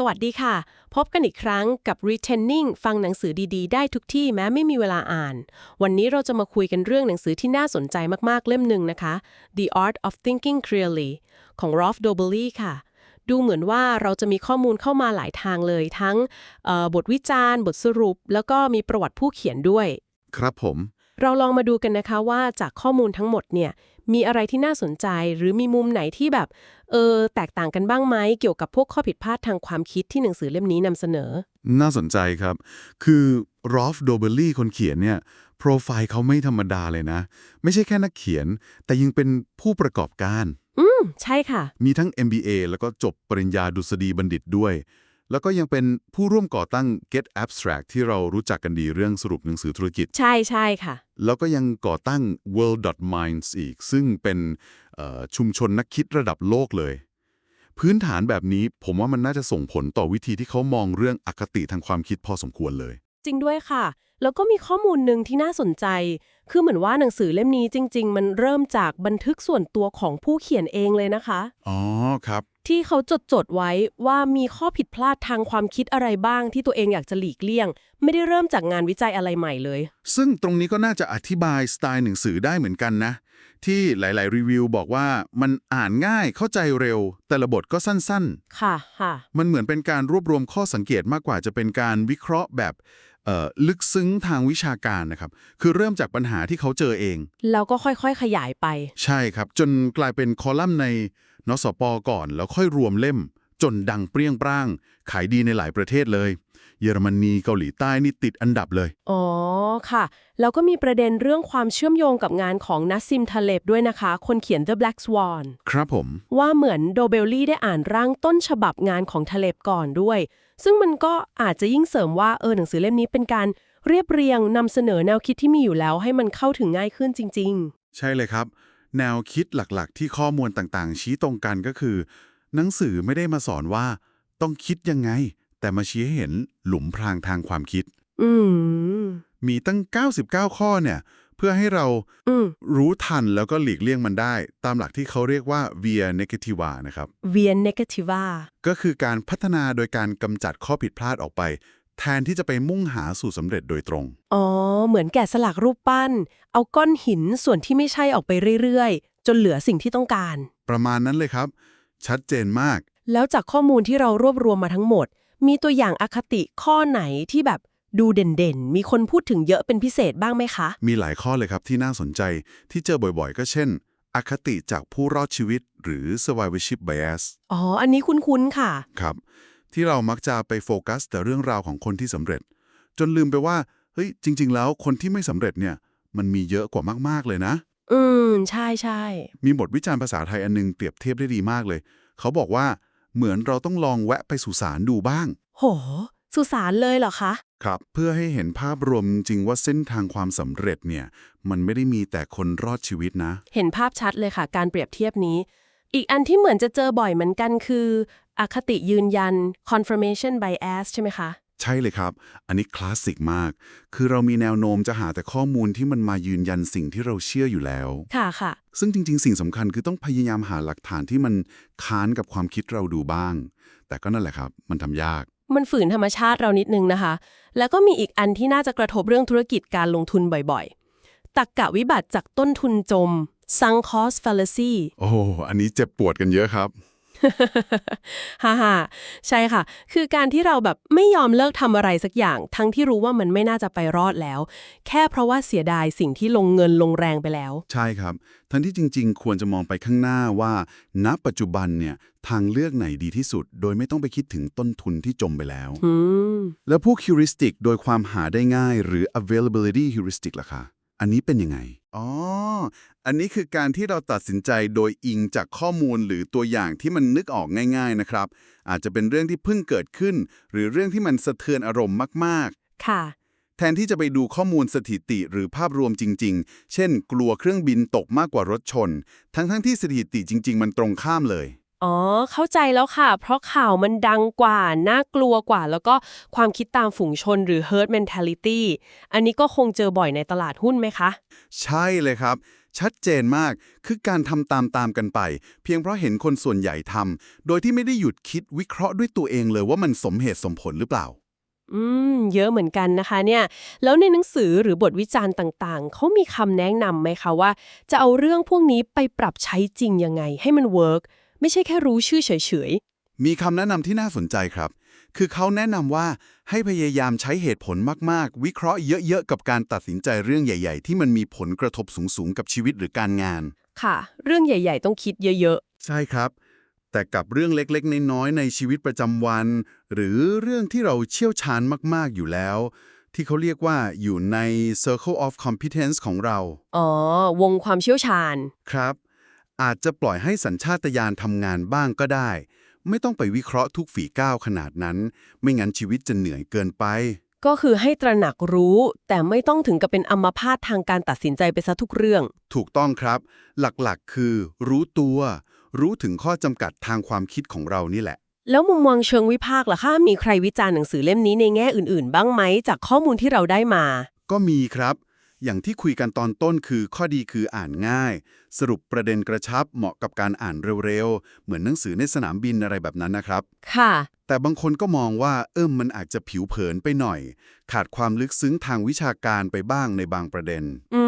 สวัสดีค่ะ พบกันอีกครั้งกับ Retenning ฟังหนังสือดีๆ ได้ทุกที่แม้ไม่มีเวลาอ่าน วันนี้เราจะมาคุยกันเรื่องหนังสือที่น่าสนใจมากๆ เล่มหนึ่งนะคะ The Art of Thinking Clearly ของ Rolf Dobelli ค่ะ ดูเหมือนว่าเราจะมีข้อมูลเข้ามาหลายทางเลย ทั้งบทวิจารณ์ บทสรุป แล้วก็มีประวัติผู้เขียนด้วย ครับผม เราลองมาดูกันนะคะว่าจากข้อมูลทั้งหมดเนี่ยมีอะไรที่น่าสนใจหรือมีมุมไหนที่แบบเออแตกต่างกันบ้างไหมเกี่ยวกับพวกข้อผิดพลาดทางความคิดที่หนังสือเล่มนี้นำเสนอ น่าสนใจครับ คือรอฟโดเบลลี่คนเขียนเนี่ยโปรไฟล์เขาไม่ธรรมดาเลยนะ ไม่ใช่แค่นักเขียน แต่ยังเป็นผู้ประกอบการ อืม ใช่ค่ะ มีทั้ง MBA แล้วก็จบปริญญาดุษฎีบัณฑิตด้วย แล้วก็ยังเป็นผู้ร่วมก่อตั้ง Get Abstract ที่เรารู้จักกันดีเรื่องสรุปหนังสือธุรกิจ ใช่ใช่ค่ะ แล้วก็ยังก่อตั้ง World.Minds อีก ซึ่งเป็นเอ่อชุมชนนักคิดระดับโลกเลย พื้นฐานแบบนี้ผมว่ามันน่าจะส่งผลต่อวิธีที่เขามองเรื่องอคติทางความคิดพอสมควรเลย จริงด้วยค่ะ แล้วก็มีข้อมูลหนึ่งที่น่าสนใจ คือเหมือนว่าหนังสือเล่มนี้จริง ๆ มันเริ่มจากบันทึกส่วนตัวของผู้เขียนเองเลยนะคะ อ๋อครับ ที่เขาจดจดๆไว้ว่ามีข้อผิดพลาดทางความคิดอะไรบ้างที่ตัวเองอยากจะหลีกเลี่ยง ไม่ได้เริ่มจากงานวิจัยอะไรใหม่เลย ซึ่งตรงนี้ก็น่าจะอธิบายสไตล์หนังสือได้เหมือนกันนะ ที่หลาย ๆ รีวิวบอกว่ามันอ่านง่ายเข้าใจเร็ว แต่ละบทก็สั้นค่ะค่ะๆมันเหมือนเป็นการรวบรวมข้อสังเกตมากกว่าจะเป็นการวิเคราะห์แบบเอ่อลึกซึ้งทางวิชาการนะครับ คือเริ่มจากปัญหาที่เขาเจอเอง แล้วก็ค่อยๆ ขยายไป ใช่ครับ จนกลายเป็นคอลัมน์ใน นสปก่อนแล้วค่อยรวมเล่ม จนดังเปรี้ยงปร้าง ขายดีในหลายประเทศเลย เยอรมนีเกาหลีใต้นี่ติดอันดับเลย อ๋อค่ะ แล้วก็มีประเด็นเรื่องความเชื่อมโยงกับงานของนัสซิมทาเลบด้วยนะคะ คนเขียน The Black Swan ครับผม ว่าเหมือนโดเบลลี่ได้อ่านร่างต้นฉบับงานของทาเลบก่อนด้วย ซึ่งมันก็อาจจะยิ่งเสริมว่าเออหนังสือเล่มนี้เป็นการเรียบเรียงนำเสนอแนวคิดที่มีอยู่แล้วให้มันเข้าถึงง่ายขึ้นจริงใช่เลยครับ แนวคิดหลักๆ ที่ข้อมูลต่างๆ ชี้ตรงกันก็คือ หนังสือไม่ได้มาสอนว่า ต้องคิดยังไง แต่มาชี้ให้เห็นหลุมพรางทางความคิดๆอืมมีตั้ง 99 ข้อเนี่ย เพื่อให้เราอืมรู้ทันแล้วก็หลีกเลี่ยงมันได้ ตามหลักที่เขาเรียกว่า via negativa นะครับเวียนเนกาทีวาก็คือการพัฒนาโดยการกำจัดข้อผิดพลาดออกไป แทนที่จะไปมุ่งหาสู่สำเร็จโดยตรง อ๋อ เหมือนแกะสลักรูปปั้น เอาก้อนหินส่วนที่ไม่ใช่ออกไปเรื่อยๆ จนเหลือสิ่งที่ต้องการ ประมาณนั้นเลยครับ ชัดเจนมาก แล้วจากข้อมูลที่เรารวบรวมมาทั้งหมด มีตัวอย่างอคติข้อไหนที่แบบดูเด่นๆ มีคนพูดถึงเยอะเป็นพิเศษบ้างไหมคะ มีหลายข้อเลยครับที่น่าสนใจที่เจอบ่อยๆ ก็เช่น อคติจากผู้รอดชีวิตหรือ survivorship bias อ๋อ อันนี้คุ้นๆ ค่ะ ครับ ที่เรามักจะไปโฟกัส แต่เรื่องราวของคนที่สำเร็จ จนลืมไปว่าเฮ้ยจริง ๆ แล้วคนที่ไม่สำเร็จเนี่ยมันมีเยอะกว่ามากๆเลยนะ อืมใช่ใช่มีบทวิจารณ์ภาษาไทยอันนึงเปรียบเทียบได้ดีมากเลย เขาบอกว่าเหมือนเราต้องลองแวะไปสุสานดูบ้าง โห สุสานเลยเหรอคะ ครับ เพื่อให้เห็นภาพรวมจริงๆว่าเส้นทางความสำเร็จเนี่ย มันไม่ได้มีแต่คนรอดชีวิตนะ เห็นภาพชัดเลยค่ะ การเปรียบเทียบนี้ อีกอันที่เหมือนจะเจอบ่อยเหมือนกันคือ อคติยืนยัน confirmation bias ใช่ไหมคะ ใช่เลยครับ อันนี้คลาสสิกมาก คือเรามีแนวโน้มจะหาแต่ข้อมูลที่มันมายืนยันสิ่งที่เราเชื่ออยู่แล้ว ค่ะค่ะ ซึ่งจริง ๆ สิ่งสำคัญคือต้องพยายามหาหลักฐานที่มันค้านกับความคิดเราดูบ้าง แต่ก็นั่นแหละครับ มันทำยาก มันฝืนธรรมชาติเรานิดนึงนะคะ แล้วก็มีอีกอันที่น่าจะกระทบเรื่องธุรกิจการลงทุนบ่อยๆตักกะวิบัติจากต้นทุนจม sunk cost fallacy โอ้อันนี้เจ็บปวดกันเยอะครับ ฮ่าฮ่าใช่ค่ะ คือการที่เราแบบไม่ยอมเลิกทำอะไรสักอย่าง ทั้งที่รู้ว่ามันไม่น่าจะไปรอดแล้ว แค่เพราะว่าเสียดายสิ่งที่ลงเงินลงแรงไปแล้ว ใช่ครับ ทั้งที่จริง ๆ ควรจะมองไปข้างหน้าว่า ณ ปัจจุบันเนี่ยทางเลือกไหนดีที่สุด โดยไม่ต้องไปคิดถึงต้นทุนที่จมไปแล้วอืมแล้วพวก heuristic โดยความหาได้ง่าย หรือ availability heuristic ล่ะคะ อันนี้เป็นยังไง อ๋อ อันนี้คือการที่เราตัดสินใจโดยอิงจากข้อมูลหรือตัวอย่างที่มันนึกออกง่าย ๆนะครับ อาจจะเป็นเรื่องที่เพิ่งเกิดขึ้น หรือเรื่องที่มันสะเทือนอารมณ์มากค่ะ ๆ แทนที่จะไปดูข้อมูลสถิติหรือภาพรวมจริง ๆ เช่น กลัวเครื่องบินตกมากกว่ารถชน ทั้งๆที่สถิติจริง ๆ มันตรงข้ามเลย อ๋อ เข้าใจแล้วค่ะ เพราะข่าวมันดังกว่า น่ากลัวกว่า แล้วก็ความคิดตามฝูงชนหรือ herd mentality อันนี้ก็คงเจอบ่อยในตลาดหุ้นไหมคะ ใช่เลยครับ ชัดเจนมากคือการทำตามตามๆกันไป เพียงเพราะเห็นคนส่วนใหญ่ทำโดยที่ไม่ได้หยุดคิดวิเคราะห์ด้วยตัวเองเลยว่ามันสมเหตุสมผลหรือเปล่า อืม เยอะเหมือนกันนะคะเนี่ย แล้วในหนังสือหรือบทวิจารณ์ต่างๆ เขามีคำแนะนำไหมคะว่า จะเอาเรื่องพวกนี้ไปปรับใช้จริงยังไงให้มันเวิร์ก ไม่ใช่แค่รู้ชื่อเฉยมีคำแนะนำที่น่าสนใจครับ คือเขาแนะนำว่าให้พยายามใช้เหตุผลมากๆ วิเคราะห์เยอะๆ กับการตัดสินใจเรื่องใหญ่ ๆ ที่มันมีผลกระทบสูงๆ กับชีวิตหรือการงานๆค่ะ เรื่องใหญ่ ๆ ต้องคิดเยอะใช่ครับ แต่กับเรื่องเล็กๆ น้อยๆ ในชีวิตประจำวัน หรือเรื่องที่เราเชี่ยวชาญมากๆ อยู่แล้วที่เขาเรียกว่าอยู่ใน circle of competence ของเราๆอ๋อ วงความเชี่ยวชาญ ครับ อาจจะปล่อยให้สัญชาตญาณทำงานบ้างก็ได้ ไม่ต้องไปวิเคราะห์ทุกฝีก้าวขนาดนั้น ไม่งั้นชีวิตจะเหนื่อยเกินไป ก็คือให้ตระหนักรู้ แต่ไม่ต้องถึงกับเป็นอัมพาตทางการตัดสินใจไปซะทุกเรื่อง ถูกต้องครับ หลักๆ คือ รู้ตัว รู้ถึงข้อจำกัดทางความคิดของเรานี่แหละ แล้วมุมมองเชิงวิพากษ์ล่ะคะมีใครวิจารณ์หนังสือเล่มนี้ในแง่อื่น ๆ บ้างไหมจากข้อมูลที่เราได้มา ก็มีครับ อย่างที่คุยกันตอนต้นคือข้อดีคืออ่านง่าย สรุปประเด็นกระชับเหมาะกับการอ่านเร็วๆ เหมือนหนังสือในสนามบินอะไรแบบนั้นนะครับ ค่ะ แต่บางคนก็มองว่าเอิ่มมันอาจจะผิวเผินไปหน่อย ขาดความลึกซึ้งทางวิชาการไปบ้างในบางประเด็น อืม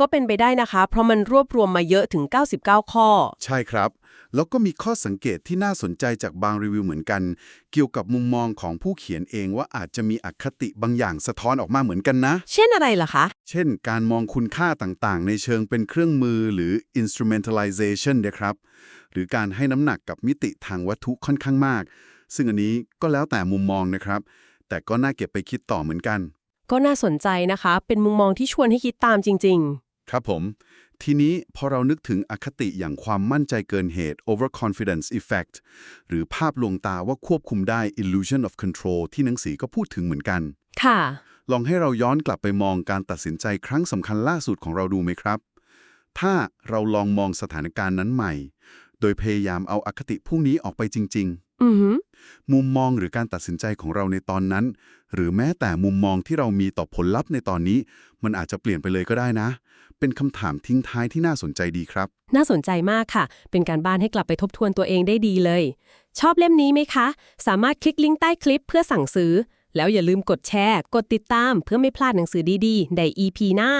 ก็เป็นไปได้นะคะ เพราะมันรวบรวมมาเยอะถึง 99 ข้อ ใช่ครับ แล้วก็มีข้อสังเกตที่น่าสนใจจากบางรีวิวเหมือนกัน เกี่ยวกับมุมมองของผู้เขียนเองว่าอาจจะมีอคติบางอย่างสะท้อนออกมาเหมือนกันนะ เช่นอะไรล่ะคะ เช่น การมองคุณค่าต่างๆ ในเชิงเป็นเครื่องมือหรือ instrumentalization นะครับ หรือการให้น้ำหนักกับมิติทางวัตถุค่อนข้างมาก ซึ่งอันนี้ก็แล้วแต่มุมมองนะครับ แต่ก็น่าเก็บไปคิดต่อเหมือนกันก็น่าสนใจนะคะ เป็นมุมมองที่ชวนให้คิดตามจริง ครับผม ทีนี้พอเรานึกถึงอคติอย่างความมั่นใจเกินเหตุ overconfidence effect หรือภาพลวงตาว่าควบคุมได้ illusion of control ที่หนังสือก็พูดถึงเหมือนกันๆค่ะ ลองให้เราย้อนกลับไปมองการตัดสินใจครั้งสำคัญล่าสุดของเราดูไหมครับ ถ้าเราลองมองสถานการณ์นั้นใหม่ โดยพยายามเอาอคติพวกนี้ออกไปจริงอือหือๆมุมมองหรือการตัดสินใจของเราในตอนนั้น หรือแม้แต่มุมมองที่เรามีต่อผลลัพธ์ในตอนนี้ มันอาจจะเปลี่ยนไปเลยก็ได้นะ เป็นคำถามทิ้งท้ายที่น่าสนใจดีครับ น่าสนใจมากค่ะ เป็นการบ้านให้กลับไปทบทวนตัวเองได้ดีเลย ชอบเล่มนี้ไหมคะ สามารถคลิกลิงก์ใต้คลิปเพื่อสั่งซื้อ แล้วอย่าลืมกดแชร์ กดติดตาม เพื่อไม่พลาดหนังสือดีๆ ใน EP หน้า